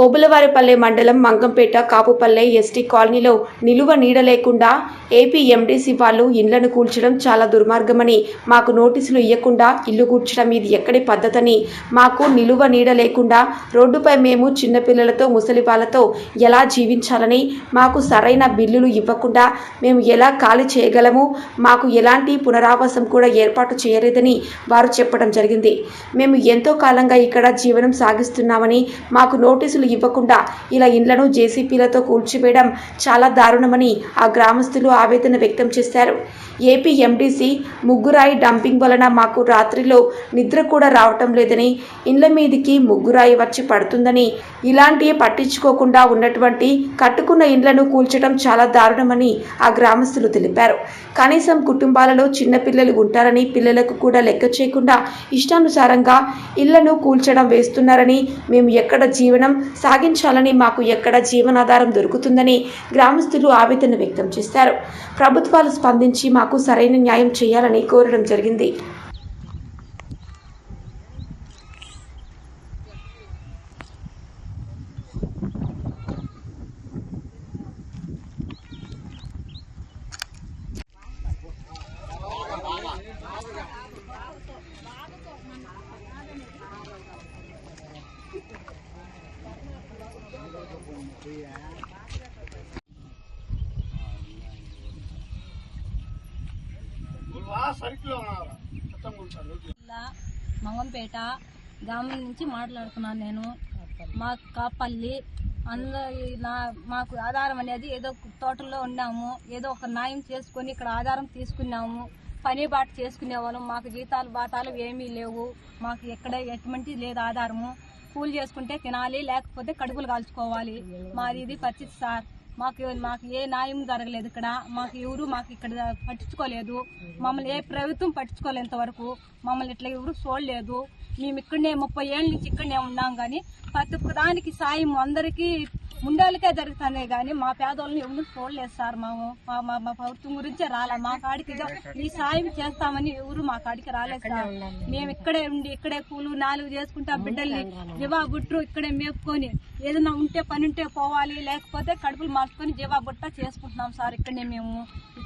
ఓబులవారిపల్లె మండలం మంగంపేట కాపుపల్లె ఎస్టీ కాలనీలో నిలువ నీడ లేకుండా ఏపీ ఎండీసీ వాళ్ళు ఇండ్లను కూల్చడం చాలా దుర్మార్గమని మాకు నోటీసులు ఇవ్వకుండా ఇల్లు కూర్చడం ఇది ఎక్కడి పద్ధతని మాకు నిలువ నీడ లేకుండా రోడ్డుపై మేము చిన్నపిల్లలతో ముసలి వాళ్ళతో ఎలా జీవించాలని మాకు సరైన బిల్లులు ఇవ్వకుండా మేము ఎలా ఖాళీ చేయగలము మాకు ఎలాంటి పునరావాసం కూడా ఏర్పాటు చేయలేదని వారు చెప్పడం జరిగింది. మేము ఎంతో కాలంగా ఇక్కడ జీవనం సాగిస్తున్నామని మాకు నోటీసులు ఇవ్వకుండా ఇలా ఇండ్లను జేసీపీలతో కూల్చివేయడం చాలా దారుణమని ఆ గ్రామస్తులు ఆవేదన వ్యక్తం చేశారు. ఏపీ ఎండీసీ ముగ్గురాయి డంపింగ్ వలన మాకు రాత్రిలో నిద్ర కూడా రావటం లేదని ఇండ్ల మీదికి ముగ్గురాయి వచ్చి పడుతుందని ఇలాంటివి పట్టించుకోకుండా ఉన్నటువంటి కట్టుకున్న ఇండ్లను కూల్చడం చాలా దారుణమని ఆ గ్రామస్తులు తెలిపారు. కనీసం కుటుంబాలలో చిన్నపిల్లలు ఉంటారని పిల్లలకు కూడా లెక్క చేయకుండా ఇష్టానుసారంగా ఇళ్ళను కూల్చడం వేస్తున్నారని మేము ఎక్కడ జీవనం సాగించాలని మాకు ఎక్కడ జీవనాధారం దొరుకుతుందని గ్రామస్తులు ఆవేదన వ్యక్తం చేశారు. ప్రభుత్వాలు స్పందించి మాకు సరైన న్యాయం చేయాలని కోరడం జరిగింది. మంగంపేట గ్రామం నుంచి మాట్లాడుతున్నాను నేను. మా కాపల్లి అందరి నా మాకు ఆధారం అనేది ఏదో తోటల్లో ఉన్నాము. ఏదో ఒక న్యాయం చేసుకొని ఇక్కడ ఆధారం తీసుకున్నాము. పని బాట చేసుకునే వాళ్ళం మాకు జీతాలు బాటాలు ఏమీ లేవు. మాకు ఎక్కడ ఎటువంటి లేదు ఆధారము. కూల్ చేసుకుంటే తినాలి లేకపోతే కడుపులు కాల్చుకోవాలి. మాది ఇది పరిస్థితి సార్. మాకు మాకు ఏ న్యాయం జరగలేదు ఇక్కడ. మాకు ఎవరు మాకు ఇక్కడ పట్టించుకోలేదు. మమ్మల్ని ఏ ప్రభుత్వం పట్టించుకోలేంత వరకు మమ్మల్ని ఇట్లా ఎవరు చూడలేదు. మేము ఇక్కడనే ముప్పై ఏళ్ళ నుంచి ఇక్కడనే ఉన్నాం కానీ ప్రతి ఒక్క దానికి సాయం అందరికీ ముండాలకే జరుగుతున్నాయి కానీ మా పేదోళ్ళని ఎవరు చూడలేదు సార్ మేము మా మా ప్రభుత్వం గురించే రాలే. మా కాడికి ఈ సాయం చేస్తామని ఎవరు మా కాడికి రాలేదు సార్. మేము ఇక్కడే ఉండి ఇక్కడే పూలు నాలుగు చేసుకుంటా బిడ్డల్ని జివా బుట్రు ఇక్కడే మేపుకొని ఏదైనా ఉంటే పని ఉంటే పోవాలి లేకపోతే కడుపులు మార్చుకొని జీవా బుట్ట చేసుకుంటున్నాం సార్ ఇక్కడే మేము.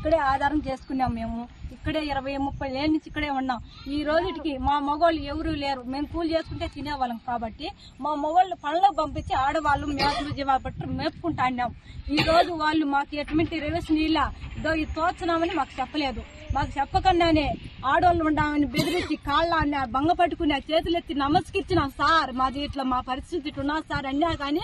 ఇక్కడే ఆధారం చేసుకున్నాం మేము. ఇక్కడే ఇరవై ముప్పై ఏళ్ళ నుంచి ఇక్కడే ఉన్నాం. ఈ రోజుకి మా మగవాళ్ళు ఎవరు లేరు. మేము కూలి చేసుకుంటే తినేవాళ్ళం కాబట్టి మా మగవాళ్ళు పనులకు పంపించి ఆడవాళ్ళు మేకలు జీవా మేపుకుంటా మేపుకుంటాన్నాం ఈ రోజు వాళ్ళు మాకు ఎటువంటి రివర్స్ నీళ్ళ. ఇదో ఇది తోచున్నామని మాకు చెప్పలేదు. మాకు చెప్పకుండానే ఆడవాళ్ళు ఉండామని బెదిరించి కాళ్ళ బంగ పట్టుకుని చేతులు ఎత్తి నమస్కరించినాం సార్ మాది ఇట్లా మా పరిస్థితి ఉన్నా సార్ అన్నా కానీ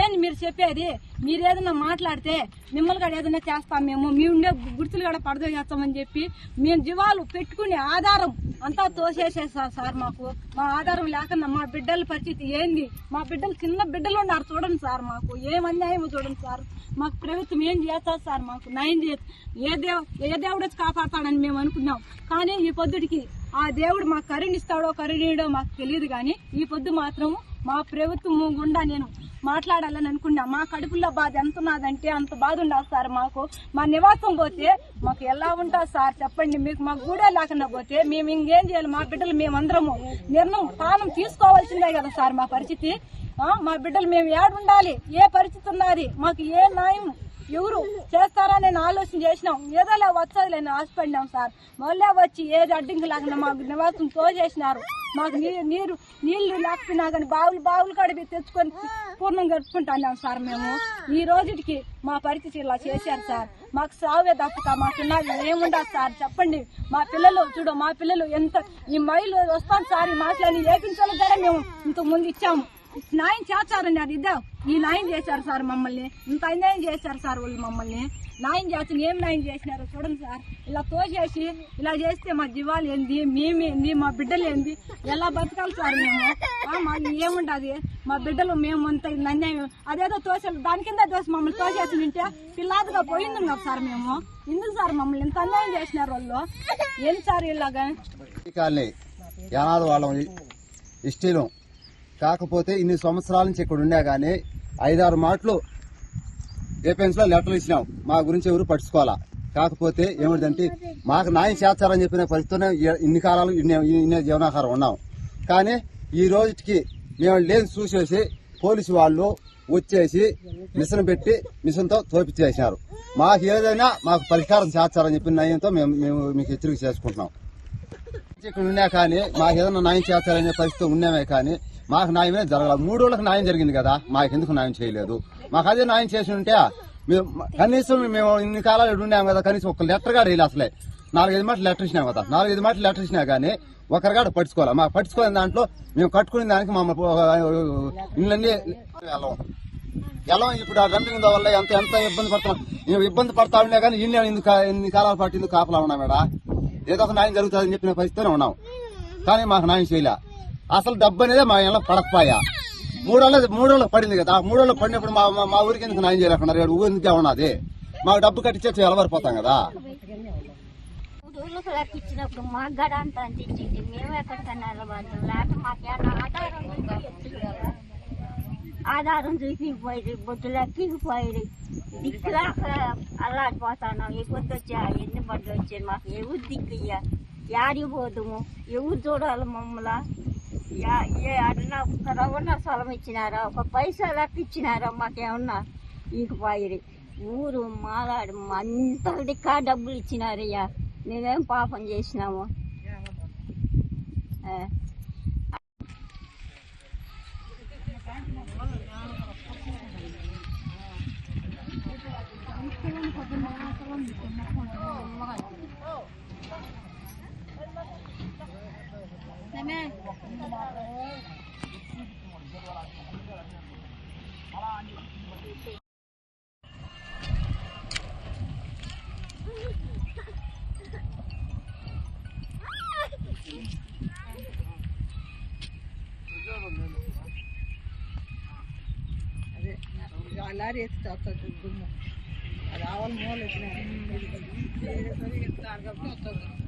ఏంది మీరు చెప్పేది? మీరు ఏదైనా మాట్లాడితే మిమ్మల్ని కూడా ఏదైనా చేస్తాం మేము. మీ ఉండే గుర్తులు కూడా పడదో చేస్తామని చెప్పి మేము జీవాలు పెట్టుకునే ఆధారం అంతా తోసేసేసారు సార్ మాకు. మా ఆధారం లేకుండా మా బిడ్డల పరిస్థితి ఏంది? మా బిడ్డలు చిన్న బిడ్డలు ఉన్నారు చూడండి సార్ మాకు. ఏం అన్యాయం చూడండి సార్. మాకు ప్రభుత్వం ఏం చేస్తారు సార్ మాకు? నయం చేసి ఏ దేవ ఏ దేవుడు వచ్చి కాపాడతాడని మేము అనుకున్నాం. కానీ ఈ పొద్దుటికి ఆ దేవుడు మాకు కరుణిస్తాడో కరుణీయడో మాకు తెలియదు కానీ ఈ పొద్దు మాత్రము మా ప్రభుత్వం గుండా నేను మాట్లాడాలని అనుకున్నా. మా కడుపులో బాధ ఎంత ఉన్నదంటే అంత బాధ ఉండాలి సార్ మాకు. మా నివాసం పోతే మాకు ఎలా ఉంటుంది సార్ చెప్పండి. మీకు మాకు గూడే లేకుండా పోతే మేము ఇంకేం చేయాలి? మా బిడ్డలు మేమందరము నిర్ణయం పాలన తీసుకోవాల్సిందే కదా సార్ మా పరిస్థితి. మా బిడ్డలు మేము ఏడుండాలి? ఏ పరిస్థితి ఉన్నది? మాకు ఏ న్యాయం ఎవరు చేస్తారని నేను ఆలోచన చేసినాం. ఏదోలే వచ్చేది నేను ఆశపడినాం సార్. మళ్ళీ వచ్చి ఏది అడ్డింకి లేకుండా మాకు నివాసం తోచేసినారు మాకు నీరు నీరు నీళ్ళు లేకపోయినా కానీ బావులు బావులు కడిపి తెచ్చుకొని పూర్ణం గడుపుకుంటున్నాం సార్ మేము. ఈ రోజుకి మా పరిస్థితి ఇలా చేశారు సార్. మాకు సావే తప్పక మాకున్నది ఏముండదు సార్. చెప్పండి. మా పిల్లలు చూడు మా పిల్లలు ఎంత ఈ మైలు వస్తాను సార్. ఈ మాటలని ఏపించాలి కూడా మేము. ఇంతకు ముందు ఇచ్చాము. న్యాయం చేస్తారండి అది ఇద్దాం ఈ న్యాయం చేశారు సార్ మమ్మల్ని. ఇంత అన్యాయం చేశారు సార్ వాళ్ళు మమ్మల్ని. న్యాయం చేస్తున్న ఏం న్యాయం చేసినారో చూడండి సార్. ఇలా తోచేసి ఇలా చేస్తే మా జీవాలు ఏంది మేమేంది మా బిడ్డలు ఏంది? ఎలా బతకాలి సార్ మేము? మాకు ఏముండదు. మా బిడ్డలు మేము అంత అన్యాయం. అదేదో తోసే దాని కింద దోసి మమ్మల్ని తోసేసి ఉంటే పిల్లాదిగా పోయింది కదా సార్ మేము. ఎందుకు సార్ మమ్మల్ని ఇంత అన్యాయం చేసినారు వాళ్ళు? ఏం సార్ ఇలాగా? యానాది వాళ్ళం కాకపోతే ఇన్ని సంవత్సరాల నుంచి ఇక్కడ ఉన్నా కానీ ఐదారు మాటలు ఏపీఎన్స్ లెటర్లు ఇచ్చినాం. మా గురించి ఎవరు పట్టించుకోవాలా? కాకపోతే ఏమిటంటే మాకు న్యాయం చేస్తారని చెప్పిన పరిస్థితినే ఇన్ని కాలాలు ఇన్ని జీవనాహారం ఉన్నాం. కానీ ఈ రోజుకి మేము లేని చూసేసి పోలీసు వాళ్ళు వచ్చేసి మిషన్ పెట్టి మిషన్తో తోపించేసినారు మాకు ఏదైనా మాకు పరిష్కారం చేస్తారని చెప్పిన నయంతో మేము మేము మీకు హెచ్చరిక చేసుకుంటున్నాం. ఇక్కడ ఉన్నా కానీ మాకు ఏదైనా న్యాయం చేస్తారనే పరిస్థితి ఉన్నామే కానీ మాకు న్యాయమే జరగలేదు. మూడు రోజులకు న్యాయం జరిగింది కదా మాకు ఎందుకు న్యాయం చేయలేదు? మాకు అదే న్యాయం చేసి ఉంటే మేము కనీసం మేము ఇన్ని కాలాలు ఇక్కడ ఉన్నాం కదా కనీసం ఒక లెటర్ కాడ వేయలే అసలే. నాలుగైదు మాటలు లెటర్ ఇచ్చినా కదా నాలుగైదు మాటలు లెటర్ ఇచ్చినా కానీ ఒకరి కాడ పట్టుకోవాలి మాకు పట్టుకునే దాంట్లో మేము కట్టుకునే దానికి మమ్మల్ని ఇళ్ళన్నీ వెళ్ళం. ఎలా ఇప్పుడు ఆ డంపింగ్ వల్ల ఎంత ఎంత ఇబ్బంది పడుతున్నాం. మేము ఇబ్బంది పడతా ఉన్నా కానీ ఇన్ని ఎందుకు ఇన్ని కాలాల పాటు ఎందుకు కాపలా ఉన్నాం మేడా. ఏదో ఒక న్యాయం జరుగుతుందని చెప్పిన పరిస్థితిలో ఉన్నాం. కానీ మాకు న్యాయం చేయలే. అసలు డబ్బు అనేది మా ఇళ్ళ పడకపోయా. మూడోళ్ళ మూడోళ్ళకి పడింది కదా. ఆ మూడోళ్ళకి పడినప్పుడు మా మా- మా ఊరికి ఎందుకు న్యాయం చేయలేకున్నారు ఇక్కడ ఊరు ఎందుకే ఉన్నది మాకు డబ్బు కట్టించే ఎలవరిపోతాం కదా. ఊళ్ళోకి లెక్క ఇచ్చినప్పుడు మాకు గడ అంత అంత ఇచ్చింది. మేము ఎక్కడికన్నా నిలబడతాం లేకపోతే మాకేమన్నా ఆధారం చూపించచ్చు కదా ఆధారం చూపించిపోయి బొట్టు లెక్కిపోయి దిక్కులాక అల్లాడిపోతున్నాం ఏ పొద్దు వచ్చా? ఎన్ని పడ్డు వచ్చాయి? మాకు ఎవరు దిక్కు ఇయ్య? యాడికి పోదుము? ఎవరు చూడాలి మమ్మల్ని? యా- ఏ అడినా ఒక రవ్వన్న స్థలం ఇచ్చినారా? ఒక పైసా లెక్క ఇచ్చినారా మాకేమన్నా ఈకపోయి ఊరు మాలాడు అంతటి కా డబ్బులు ఇచ్చినారయ్యా. మేమేం పాపం చేసినాము ఆ. అదే లారీ ఎత్తి వస్తుంది దుమ్ము అది ఆవల మూల ఎత్తిన కాబట్టి వస్తుంది